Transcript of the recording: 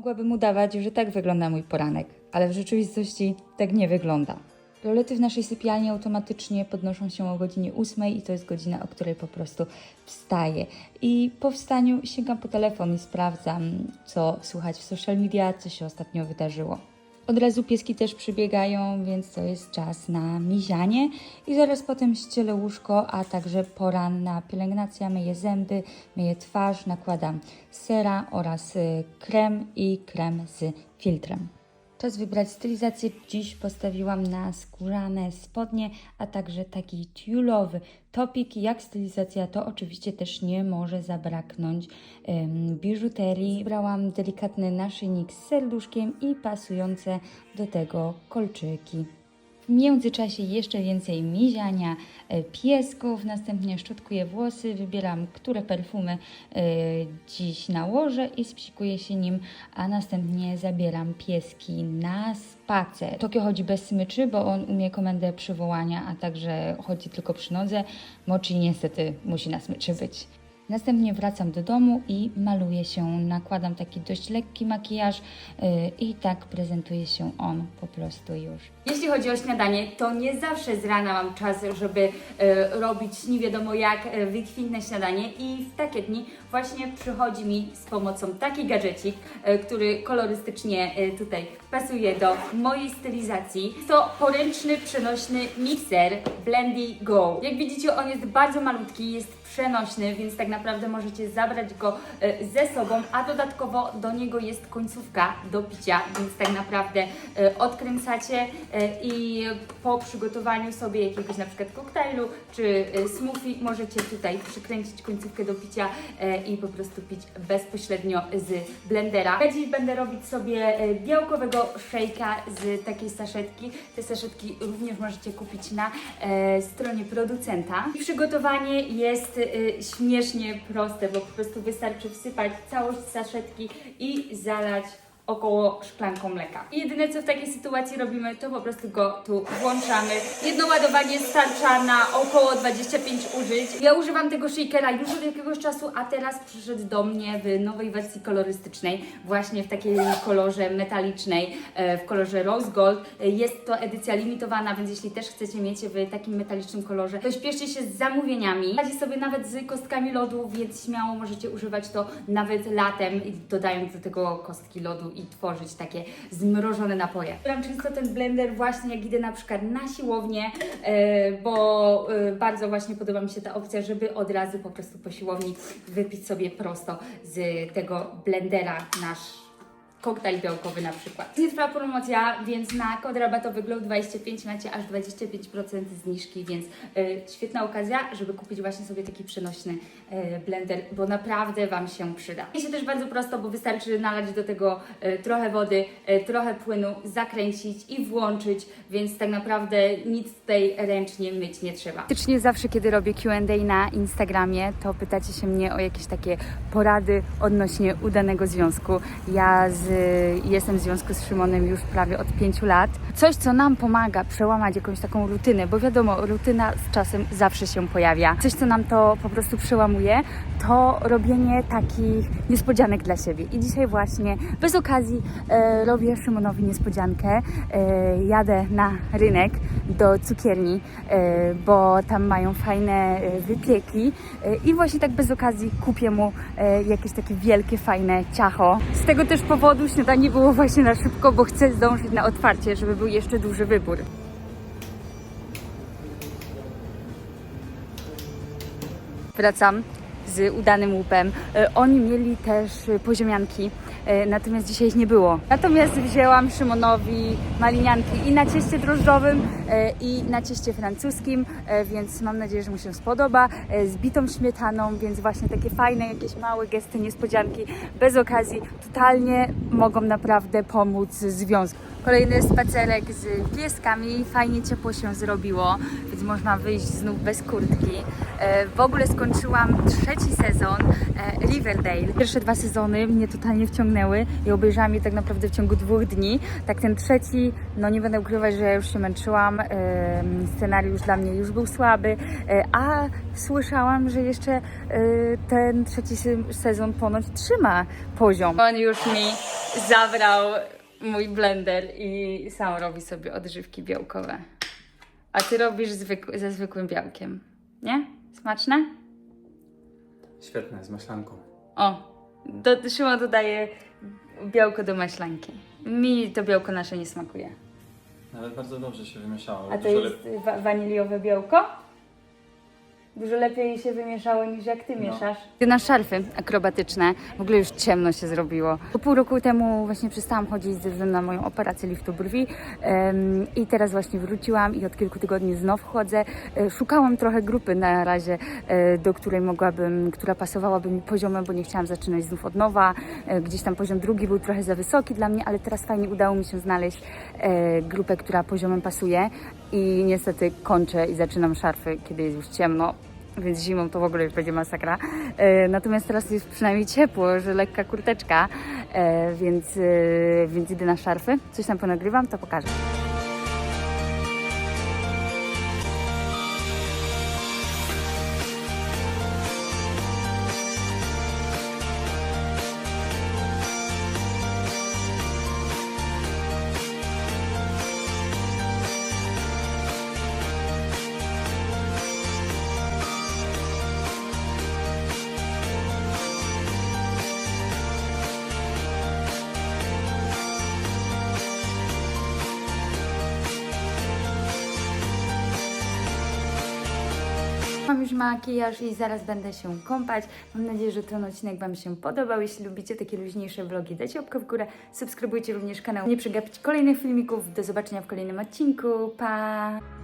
Mogłabym udawać, że tak wygląda mój poranek, ale w rzeczywistości tak nie wygląda. Rolety w naszej sypialni automatycznie podnoszą się o godzinie 8 i to jest godzina, o której po prostu wstaję. I po wstaniu sięgam po telefon i sprawdzam, co słychać w social media, co się ostatnio wydarzyło. Od razu pieski też przybiegają, więc to jest czas na mizianie i zaraz potem ścielę łóżko, a także poranna pielęgnacja, myję zęby, myję twarz, nakładam sera oraz y, krem i krem z filtrem. Czas wybrać stylizację. Dziś postawiłam na skórzane spodnie, a także taki tiulowy topik. Jak stylizacja, to oczywiście też nie może zabraknąć em, biżuterii. Wybrałam delikatny naszyjnik z serduszkiem i pasujące do tego kolczyki. W międzyczasie jeszcze więcej miziania e, piesków, następnie szczotkuję włosy, wybieram, które perfumy e, dziś nałożę i spsikuję się nim, a następnie zabieram pieski na spacer. Tokio chodzi bez smyczy, bo on umie komendę przywołania, a także chodzi tylko przy nodze. Mochi niestety musi na smyczy być. Następnie wracam do domu i maluję się, nakładam taki dość lekki makijaż yy, i tak prezentuje się on po prostu już. Jeśli chodzi o śniadanie, to nie zawsze z rana mam czas, żeby e, robić nie wiadomo jak e, wykwintne śniadanie i w takie dni właśnie przychodzi mi z pomocą taki gadżecik, który kolorystycznie tutaj pasuje do mojej stylizacji. To poręczny, przenośny mikser Blendy Go. Jak widzicie, on jest bardzo malutki, jest przenośny, więc tak naprawdę możecie zabrać go e, ze sobą, a dodatkowo do niego jest końcówka do picia, więc tak naprawdę e, odkręcacie e, i po przygotowaniu sobie jakiegoś na przykład koktajlu czy smoothie możecie tutaj przykręcić końcówkę do picia i po prostu pić bezpośrednio z blendera. Ja dziś będę robić sobie białkowego shake'a z takiej saszetki. Te saszetki również możecie kupić na stronie producenta. I przygotowanie jest śmiesznie proste, bo po prostu wystarczy wsypać całość saszetki i zalać około szklanką mleka. I jedyne co w takiej sytuacji robimy, to po prostu go tu włączamy. Jedno ładowanie starcza na około 25 użyć. Ja używam tego shakera już od jakiegoś czasu, a teraz przyszedł do mnie w nowej wersji kolorystycznej, właśnie w takiej kolorze metalicznej, e, w kolorze rose gold. Jest to edycja limitowana, więc jeśli też chcecie mieć w takim metalicznym kolorze, to śpieszcie się z zamówieniami. Radzi sobie nawet z kostkami lodu, więc śmiało możecie używać to nawet latem, dodając do tego kostki lodu i tworzyć takie zmrożone napoje. Wybieram często ten blender właśnie jak idę na przykład na siłownię, e, bo e, bardzo właśnie podoba mi się ta opcja, żeby od razu po prostu po siłowni wypić sobie prosto z tego blendera nasz koktajl białkowy na przykład. Nie trwa promocja, więc na kod rabatowy GLOW25 macie aż 25% zniżki, więc y, świetna okazja, żeby kupić właśnie sobie taki przenośny y, blender, bo naprawdę Wam się przyda. I się też bardzo prosto, bo wystarczy nalać do tego y, trochę wody, y, trochę płynu, zakręcić i włączyć, więc tak naprawdę nic tutaj ręcznie myć nie trzeba. Faktycznie zawsze, kiedy robię Q&A na Instagramie, to pytacie się mnie o jakieś takie porady odnośnie udanego związku. Ja z, jestem w związku z Szymonem już prawie od pięciu lat. Coś, co nam pomaga przełamać jakąś taką rutynę, bo wiadomo, rutyna z czasem zawsze się pojawia. Coś, co nam to po prostu przełamuje, to robienie takich niespodzianek dla siebie. I dzisiaj właśnie bez okazji e, robię Szymonowi niespodziankę. E, jadę na rynek do cukierni, e, bo tam mają fajne e, wypieki e, i właśnie tak bez okazji kupię mu jakieś takie wielkie, fajne ciacho. Z tego też powodu śniadanie było właśnie na szybko, bo chcę zdążyć na otwarcie, żeby był jeszcze duży wybór. Wracam z udanym łupem. E, Oni mieli też e, poziemianki, e, natomiast dzisiaj ich nie było. Natomiast wzięłam Szymonowi malinianki i na cieście drożdżowym, i na cieście francuskim, więc mam nadzieję, że mu się spodoba. Z bitą śmietaną, więc właśnie takie fajne, jakieś małe gesty, niespodzianki bez okazji totalnie mogą naprawdę pomóc związku. Kolejny spacerek z pieskami. Fajnie ciepło się zrobiło, więc można wyjść znów bez kurtki. E, W ogóle skończyłam trzeci sezon e, Riverdale. Pierwsze dwa sezony mnie totalnie wciągnęły i obejrzałam je tak naprawdę w ciągu dwóch dni. Tak ten trzeci, no nie będę ukrywać, że ja już się męczyłam. E, Scenariusz dla mnie już był słaby, a słyszałam, że jeszcze ten trzeci se- sezon ponoć trzyma poziom. On już mi zabrał mój blender i sam robi sobie odżywki białkowe. A ty robisz ze zwykłym białkiem, nie? Smaczne? Świetne, z maślanką. O, do, Szymon dodaje białko do maślanki. Mi to białko nasze nie smakuje. Nawet bardzo dobrze się wymieszało. A to Dużo jest wa- waniliowe białko? Dużo lepiej się wymieszało niż jak ty No. mieszasz. Ty na szarfy akrobatyczne, w ogóle już ciemno się zrobiło. Po pół roku temu właśnie przestałam chodzić ze względu na moją operację liftu brwi em, i teraz właśnie wróciłam i od kilku tygodni znów chodzę. E, Szukałam trochę grupy na razie, e, do której mogłabym, która pasowałaby mi poziomem, bo nie chciałam zaczynać znów od nowa. E, Gdzieś tam poziom drugi był trochę za wysoki dla mnie, ale teraz fajnie udało mi się znaleźć e, grupę, która poziomem pasuje i niestety kończę i zaczynam szarfy, kiedy jest już ciemno. Więc zimą to w ogóle już będzie masakra. E, natomiast teraz jest przynajmniej ciepło, że lekka kurteczka, e, więc, e, więc idę na szarfy. Coś tam ponagrywam, to pokażę. Mam już makijaż i zaraz będę się kąpać. Mam nadzieję, że ten odcinek Wam się podobał. Jeśli lubicie takie luźniejsze vlogi, dajcie łapkę w górę. Subskrybujcie również kanał. Nie przegapić kolejnych filmików. Do zobaczenia w kolejnym odcinku. Pa!